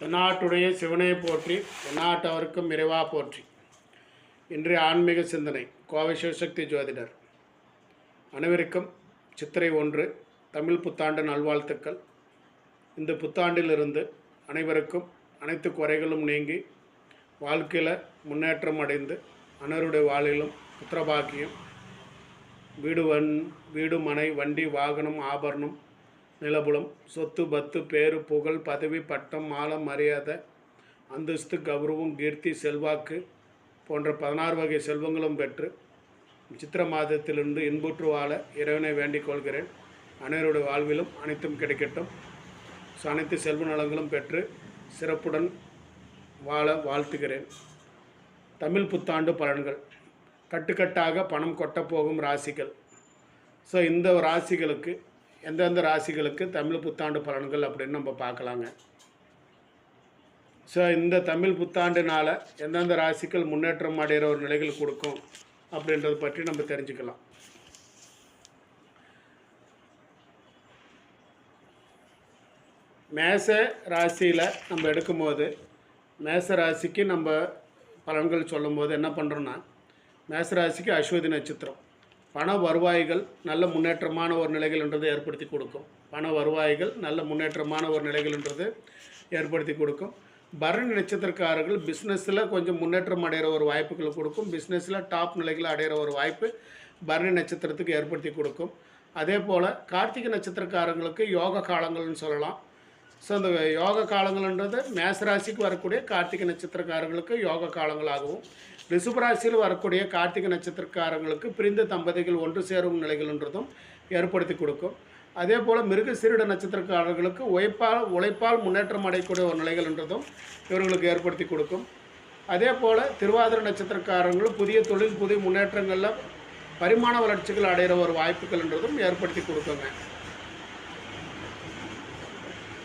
தென்னாட்டுடைய சிவனை போற்றி தென்னாட்டவருக்கும் இறைவா போற்றி. இன்றைய ஆன்மீக சிந்தனை கோவை சிவசக்தி ஜோதிடர். அனைவருக்கும் சித்திரை ஒன்று தமிழ் புத்தாண்டு நல்வாழ்த்துக்கள். இந்த புத்தாண்டிலிருந்து அனைவருக்கும் அனைத்து குறைகளும் நீங்கி வாழ்க்கையில் முன்னேற்றம் அடைந்து அனைவருடைய வாழிலும் புத்திரபாக்கியம் வீடு வன் வீடு மனை வண்டி வாகனம் ஆபரணம் நிலபுலம் சொத்து பத்து பேரு புகழ் பதவி பட்டம் மாலம் மரியாதை அந்தஸ்து கௌரவம் கீர்த்தி செல்வாக்கு போன்ற பதினாறு வகை செல்வங்களும் பெற்று சித்திர மாதத்திலிருந்து இன்புற்று வாழ இறைவனை வேண்டிக் கொள்கிறேன். அனைவருடைய வாழ்விலும் அனைத்தும் கிடைக்கட்டும். ஸோ அனைத்து செல்வ நலங்களும் பெற்று சிறப்புடன் வாழ வாழ்த்துகிறேன். தமிழ் புத்தாண்டு பலன்கள். கட்டுக்கட்டாக பணம் கொட்டப்போகும் ராசிகள். ஸோ இந்த ராசிகளுக்கு எந்தெந்த ராசிகளுக்கு தமிழ் புத்தாண்டு பலன்கள் அப்படின்னு நம்ம பார்க்கலாங்க. ஸோ இந்த தமிழ் புத்தாண்டுனால எந்தெந்த ராசிகள் முன்னேற்றம் அடைகிற ஒரு நிலைகள் கொடுக்கும் அப்படின்றத பற்றி நம்ம தெரிஞ்சுக்கலாம். மேச ராசியில் நம்ம எடுக்கும்போது மேச ராசிக்கு நம்ம பலன்கள் சொல்லும்போது என்ன பண்ணுறோன்னா மேச ராசிக்கு அஸ்வதி நட்சத்திரம். பண வருவாய்கள் நல்ல முன்னேற்றமான ஒரு நிலைகள்ன்றதை ஏற்படுத்தி கொடுக்கும். பண வருவாய்கள் நல்ல முன்னேற்றமான ஒரு நிலைகள்ன்றது ஏற்படுத்தி கொடுக்கும். பரணி நட்சத்திரக்காரர்கள் பிஸ்னஸில் கொஞ்சம் முன்னேற்றம் அடைகிற ஒரு வாய்ப்புகள் கொடுக்கும். பிஸ்னஸில் டாப் நிலைகளை அடைகிற ஒரு வாய்ப்பு பரணி நட்சத்திரத்துக்கு ஏற்படுத்தி கொடுக்கும். அதே போல் கார்த்திகை நட்சத்திரக்காரங்களுக்கு யோக காலங்கள்னு சொல்லலாம். ஸோ அந்த யோக காலங்கள்ன்றது மேசராசிக்கு வரக்கூடிய கார்த்திகை நட்சத்திரக்காரங்களுக்கு யோக காலங்களாகவும் ரிஷபராசியில் வரக்கூடிய கார்த்திகை நட்சத்திரக்காரங்களுக்கு பிரிந்த தம்பதிகள் ஒன்று சேரும் நிலைகள்ன்றதும் ஏற்படுத்தி கொடுக்கும். அதே போல் மிருக சீரிட நட்சத்திரக்காரர்களுக்கு உழைப்பால் உழைப்பால் முன்னேற்றம் அடையக்கூடிய ஒரு நிலைகள்ன்றதும் இவர்களுக்கு ஏற்படுத்தி கொடுக்கும். அதே போல் திருவாதிரை நட்சத்திரக்காரங்களும் புதிய தொழில் புதிய முன்னேற்றங்களில் பரிமாண வளர்ச்சிகள் அடைகிற ஒரு வாய்ப்புகள்ன்றதும் ஏற்படுத்தி கொடுக்குங்க.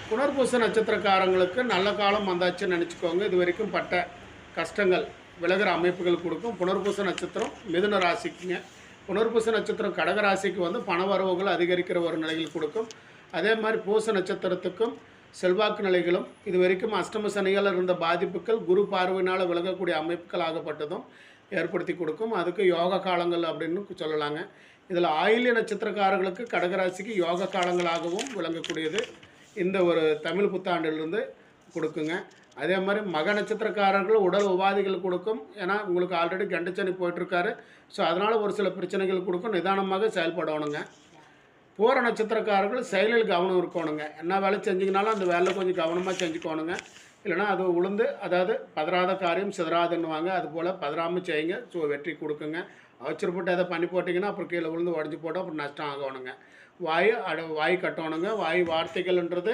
புனர்பூச நட்சத்திரக்காரங்களுக்கு நல்ல காலம் வந்தாச்சுன்னு நினச்சிக்கோங்க. இது வரைக்கும் பட்ட கஷ்டங்கள் விலகிற அமைப்புகள் கொடுக்கும். புனர்பூச நட்சத்திரம் மிதுன ராசிக்குங்க. புனர்பூச நட்சத்திரம் கடக ராசிக்கு வந்து பண வரவுகள் அதிகரிக்கிற ஒரு நிலையில் கொடுக்கும். அதே மாதிரி பூச நட்சத்திரத்துக்கும் செல்வாக்கு நிலைகளும் இது வரைக்கும் அஷ்டம சனிகள் இருந்த பாதிப்புகள் குரு பார்வையினால் விலகக்கூடிய அமைப்புகள் ஆகப்பட்டதும் ஏற்படுத்தி கொடுக்கும். அதுக்கு யோக காலங்கள் அப்படின்னு சொல்லலாங்க. இதில் ஆயில்ய நட்சத்திரக்காரர்களுக்கு கடகராசிக்கு யோக காலங்களாகவும் விளங்கக்கூடியது. இந்த ஒரு தமிழ் புத்தாண்டிலிருந்து கொடுக்குங்க. அதே மாதிரி மக நட்சத்திரக்காரர்கள் உடல் உபாதைகள் கொடுக்கும். ஏன்னா உங்களுக்கு ஆல்ரெடி கண்டச்சனி போயிட்டுருக்காரு. ஸோ அதனால் ஒரு சில பிரச்சனைகள் கொடுக்கும். நிதானமாக செயல்படணுங்க. பூர நட்சத்திரக்காரர்கள் செயலில் கவனம் இருக்கணுங்க. என்ன வேலை செஞ்சிங்கனாலும் அந்த வேலை கொஞ்சம் கவனமாக செஞ்சுக்கோணுங்க. இல்லைனா அது உளுந்து அதாவது பதறாத காரியம் சிதறாதுன்னுவாங்க. அது போல் பதறாமல் செய்யுங்க. ஸோ வெற்றி கொடுக்குங்க. அவசரப்பட்டு எதை பண்ணி போட்டிங்கன்னா அப்புறம் கீழே விழுந்து உடஞ்சி போட்டால் அப்புறம் நஷ்டம் ஆகணுங்க. வாய் அட வாய் கட்டணுங்க. வாய் வார்த்தைகள்ன்றது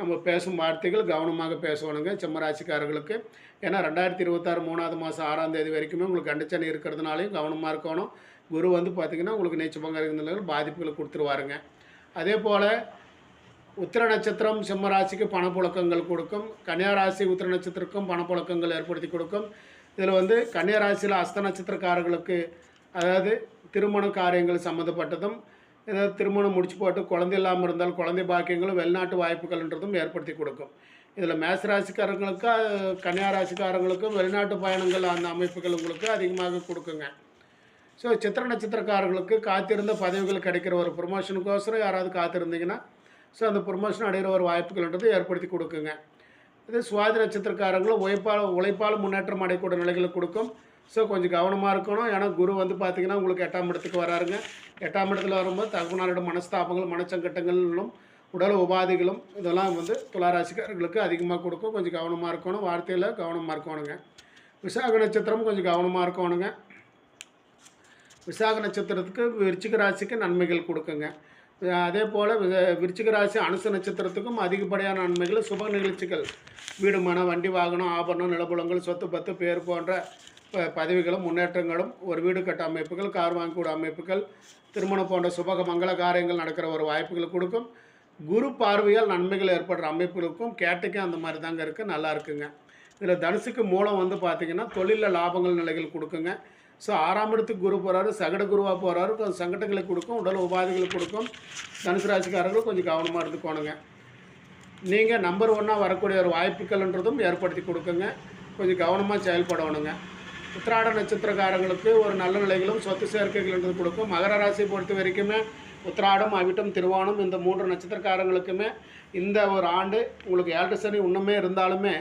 நம்ம பேசும் வார்த்தைகள் கவனமாக பேசணுங்க சிம்மராசிக்காரர்களுக்கு. ஏன்னா ரெண்டாயிரத்தி இருபத்தாறு மூணாவது மாதம் ஆறாம் தேதி வரைக்குமே உங்களுக்கு கண்டச்சனி இருக்கிறதுனாலையும் கவனமாக இருக்கணும். குரு வந்து பார்த்திங்கன்னா உங்களுக்கு நீச்சபங்க இருக்கிறதுனால பாதிப்புகளை கொடுத்துருவாருங்க. அதே போல் உத்திர நட்சத்திரம் சிம்ம ராசிக்கு பணப்புழக்கங்கள் கொடுக்கும். கன்னியா ராசி உத்திர நட்சத்திரக்கும் பணப்புழக்கங்கள் ஏற்படுத்தி கொடுக்கும். இதில் வந்து கன்னியா ராசியில் அஸ்த நட்சத்திரக்காரர்களுக்கு அதாவது திருமண காரியங்கள் சம்மந்தப்பட்டதும் ஏதாவது திருமணம் முடிச்சு போட்டு குழந்தை இல்லாமல் இருந்தால் குழந்தை பாக்கியங்களும் வெளிநாட்டு வாய்ப்புகள்ன்றதும் ஏற்படுத்தி கொடுக்கும். இதில் மேசராசிக்காரங்களுக்கு கன்னியா ராசிக்காரங்களுக்கும் வெளிநாட்டு பயணங்கள் அந்த அமைப்புகள் உங்களுக்கு அதிகமாக கொடுக்குங்க. ஸோ சித்திர நட்சத்திரக்காரர்களுக்கு காத்திருந்த பதவிகள் கிடைக்கிற ஒரு ப்ரொமோஷனுக்கோசரம் யாராவது காத்திருந்தீங்கன்னா ஸோ அந்த ப்ரொமோஷன் அடைகிற ஒரு வாய்ப்புகள்ன்றது ஏற்படுத்தி கொடுக்குங்க. இது சுவாதி நட்சத்திரக்காரங்களும் உழைப்பால் உழைப்பால் முன்னேற்றம் அடையக்கூடிய நிலைகளை கொடுக்கும். ஸோ கொஞ்சம் கவனமாக இருக்கணும். ஏன்னா குரு வந்து பார்த்திங்கன்னா உங்களுக்கு எட்டாம் இடத்துக்கு வராருங்க. எட்டாம் இடத்துல வரும்போது தகவனாரோட மனஸ்தாபங்கள் மனச்சங்கட்டங்களும் உடல் உபாதைகளும் இதெல்லாம் வந்து துளாராசிக்காரர்களுக்கு அதிகமாக கொடுக்கும். கொஞ்சம் கவனமாக இருக்கணும். வார்த்தையில் கவனமாக இருக்கணுங்க. விசாக நட்சத்திரம் கொஞ்சம் கவனமாக இருக்கணுங்க. விசாக நட்சத்திரத்துக்கு விருச்சிக ராசிக்கு நன்மைகள் கொடுக்குங்க. அதே போல் விருச்சிக ராசி அனுச நட்சத்திரத்துக்கும் அதிகப்படியான நன்மைகள் சுப நிகழ்ச்சிகள். வீடு மன வண்டி வாகனம் ஆபரணம் நிலப்புலங்கள் சொத்து பத்து பேர் போன்ற பதவிகளும் முன்னேற்றங்களும் ஒரு வீடு கட்ட அமைப்புகள் கார் வாங்கக்கூட அமைப்புகள் திருமணம் போன்ற சுபக மங்கள காரியங்கள் நடக்கிற ஒரு வாய்ப்புகள் கொடுக்கும். குரு பார்வையால் நன்மைகள் ஏற்படுற அமைப்புகளுக்கும் கேட்டுக்கும் அந்த மாதிரி தாங்க இருக்குது நல்லா இருக்குங்க. இதில் தனுசுக்கு மூலம் வந்து பார்த்திங்கன்னா தொழிலில் லாபங்கள் நிலைகள் கொடுக்குங்க. ஸோ ஆறாம் இடத்துக்கு குரு போகிறாரு சகட குருவாக போகிறாரு கொஞ்சம் சங்கடங்களை கொடுக்கும் உடல் உபாதைகளை கொடுக்கும். தனுசு ராசிக்காரர்கள் கொஞ்சம் கவனமாக இருந்துக்கோணுங்க. நீங்கள் நம்பர் ஒன்னாக வரக்கூடிய ஒரு வாய்ப்புகள்ன்றதும் ஏற்படுத்தி கொடுக்குங்க. கொஞ்சம் கவனமாக செயல்படணுங்க. உத்திராட நட்சத்திரக்காரங்களுக்கு ஒரு நல்ல நிலைகளும் சொத்து சேர்க்கைகள்ன்றது கொடுக்கும். மகர ராசி பொறுத்த வரைக்குமே உத்திராடம் அவிட்டம் திருவானம் இந்த மூன்று நட்சத்திரக்காரங்களுக்குமே இந்த ஒரு ஆண்டு உங்களுக்கு ஏழரை சனி இன்னுமே இருந்தாலுமே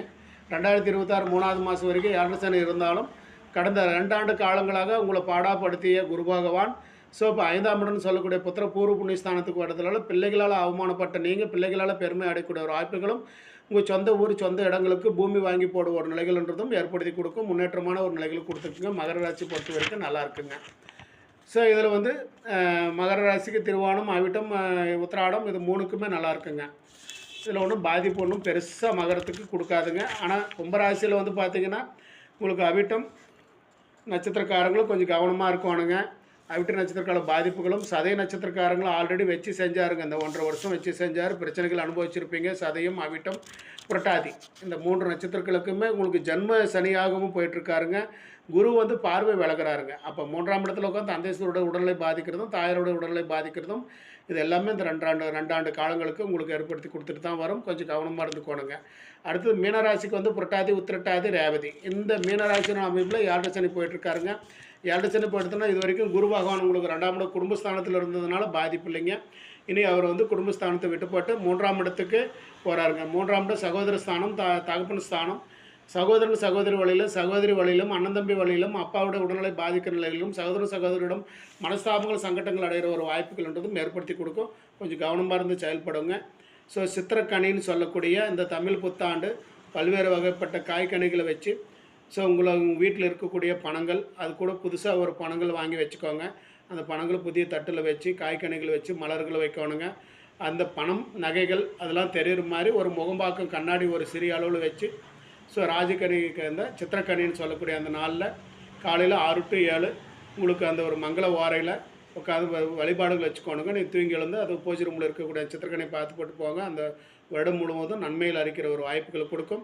ரெண்டாயிரத்தி இருபத்தாறு மூணாவது மாதம் வரைக்கும் ஏழரை சனி இருந்தாலும் கடந்த ரெண்டாண்டு காலங்களாக உங்களை பாடாப்படுத்திய குரு பகவான். ஸோ இப்போ ஐந்தாம் இடம்னு சொல்லக்கூடிய புத்திர பூர்வ புண்ணியஸ்தானத்துக்கு வரதுனால பிள்ளைகளால் அவமானப்பட்ட நீங்கள் பிள்ளைகளால் பெருமை அடையக்கூடிய ஒரு வாய்ப்புகளும் உங்கள் சொந்த ஊர் சொந்த இடங்களுக்கு பூமி வாங்கி போடுவ ஒரு நிலைகள்ன்றதும் ஏற்படுத்தி கொடுக்கும். முன்னேற்றமான ஒரு நிலைகள் கொடுத்துருக்குங்க மகர ராசி பொறுத்த வரைக்கும் நல்லா இருக்குங்க. ஸோ இதில் வந்து மகர ராசிக்கு திருவானம் அவிட்டம் உத்திராடம் இது மூணுக்குமே நல்லா இருக்குங்க. இதில் ஒன்றும் பாதிப்பு ஒன்றும் பெருசாக மகரத்துக்கு கொடுக்காதுங்க. ஆனால் கும்பராசியில் வந்து பார்த்திங்கன்னா உங்களுக்கு அவிட்டம் நட்சத்திரக்காரங்களும் கொஞ்சம் கவனமாக இருக்கணுங்க அவிட்ட நட்சத்திரக்கால பாதிப்புகளும் சதய நட்சத்திரக்காரங்களும் ஆல்ரெடி வச்சு செஞ்சாருங்க. இந்த ஒன்றரை வருஷம் வச்சு செஞ்சார். பிரச்சனைகள் அனுபவிச்சிருப்பீங்க. சதயம் அவிட்டம் புரட்டாதி. இந்த மூன்று நட்சத்திரங்களுக்குமே உங்களுக்கு ஜென்ம சனியாகவும் போயிட்டுருக்காருங்க. குரு வந்து பார்வை விளக்குறாருங்க அப்போ மூன்றாம் இடத்துல உட்காந்து தந்தைசரோட உடல்நிலை பாதிக்கிறதும் தாயாரோட உடல்நிலை பாதிக்கிறதும் இது எல்லாமே இந்த ரெண்டாண்டு ரெண்டாண்டு காலங்களுக்கு உங்களுக்கு ஏற்படுத்தி கொடுத்துட்டு தான் வரும். கொஞ்சம் கவனமாக இருந்துக்கோணுங்க. அடுத்தது மீனராசிக்கு வந்து புரட்டாதி உத்திரட்டாதி ரேவதி. இந்த மீனராசின அமைப்பில் ஏழரை சனி போயிட்டுருக்காருங்க? ஏழரை சனி இது வரைக்கும் குரு பகவான் உங்களுக்கு ரெண்டாம் இடம் குடும்பஸ்தானத்தில் இருந்ததுனால பாதிப்பு இல்லைங்க. இனி அவர் வந்து குடும்பஸ்தானத்தை விட்டு போட்டு மூன்றாம் இடத்துக்கு போகிறாருங்க மூன்றாம் இடம் சகோதர ஸ்தானம் த தகப்பன் ஸ்தானம். சகோதரன் சகோதரி வழியிலும் சகோதரி வழியிலும் அண்ணன் தம்பி வழியிலும் அப்பாவோட உடல்நிலை பாதிக்கிற நிலையிலும் சகோதர சகோதரியிடம் மனஸ்தாபங்கள் சங்கடங்கள் அடைகிற ஒரு வாய்ப்புகள்ன்றதும் ஏற்படுத்தி கொடுக்கும். கொஞ்சம் கவனமாக இருந்து செயல்படுங்க. ஸோ சித்திரக்கனின்னு சொல்லக்கூடிய இந்த தமிழ் புத்தாண்டு பல்வேறு வகைப்பட்ட காய்கனிகளை வச்சு ஸோ உங்களை உங்கள் வீட்டில் இருக்கக்கூடிய பணங்கள் அது கூட புதுசாக ஒரு பணங்கள் வாங்கி வச்சுக்கோங்க. அந்த பணங்களை புதிய தட்டில் வச்சு காய்கனிகள் வச்சு மலர்களை வைக்கணுங்க. அந்த பணம் நகைகள் அதெல்லாம் தெரியுற மாதிரி ஒரு முகம்பாக்கம் கண்ணாடி ஒரு சிறிய அளவில் வச்சு ஸோ ராஜகனிக்கு அந்த சித்திரக்கனின்னு சொல்லக்கூடிய அந்த நாளில் காலையில் ஆறு டு ஏழு உங்களுக்கு அந்த ஒரு மங்கள ஓரையில் உட்காந்து வழிபாடுகள் வச்சுக்கோணுங்க. நீ தூங்கி எழுந்து அது பூஜை ரூமில் இருக்கக்கூடிய சித்திரக்கனை பார்த்து போட்டு போங்க. அந்த வருடம் முழுவதும் நன்மையில் அறிக்கிற ஒரு வாய்ப்புகளை கொடுக்கும்.